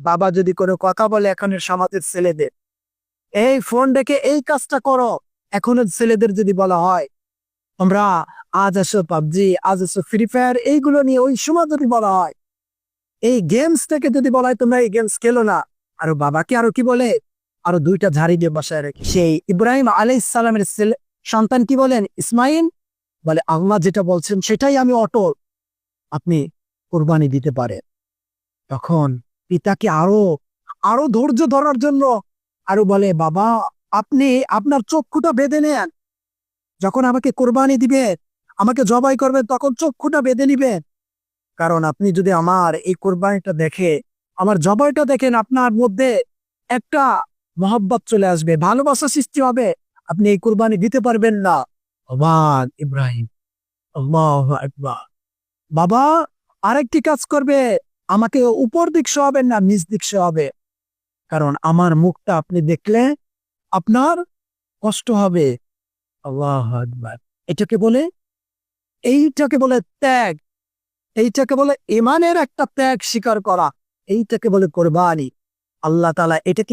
বাবা যদি কোনো কথা বলে এখনের সমাজের ছেলেদের, এই ফোন রেখে এই কাজটা করো। এখনের ছেলেদের যদি বলা হয়, তোমরা আজ আসো পাবজি, আজ আসো ফ্রি ফায়ার এইগুলো নিয়ে ওই সময় যদি বলা হয়, এই গেমস থেকে যদি বলা হয়, তোমরা এই গেমস খেলো না। আরও বাবাকে আরও কি বলে? আরও দুইটা ঝাড়ি দিয়ে বসায় রেখে। সেই ইব্রাহিম আলাইহিস সালামের ছেলে, সন্তান কি বলেন? ইসমাইল? বলে, আল্লাহ যেটা বলছেন সেটাই আমি অটল। আপনি কোরবানি দিতে পারেন। তখন পিতাকে আরও আরও ধৈর্য ধরার জন্য আরও বলে, বাবা, আপনি আপনার চক্ষুটা বেঁধে নেন। যখন আমাকে কোরবানি দিবেন আমাকে জবাই করবেন তখন চক্ষুটা বেঁধে নিবেন কারণ আপনি যদি আমার এই কোরবানিটা দেখে, আমার জবাইটা দেখেন, আপনার মধ্যে একটা মহব্বত চলে আসবে, ভালোবাসা সৃষ্টি হবে। আপনি এই কোরবানি দিতে পারবেন না। অবাক ইব্রাহিম, আল্লাহু আকবার। বাবা, আরেকটি কাজ করবে। আমাকে উপর দিক হবে না নিচ দিক হবে কারণ আমার মুখটা আপনি দেখলে আপনার কষ্ট হবে। এটাকে বলে, এইটাকে বলে ত্যাগ। এইটাকে বলে ইমানের একটা ত্যাগ স্বীকার করা। এইটাকে বলে কোরবানি। আল্লাহ তালা এটাকে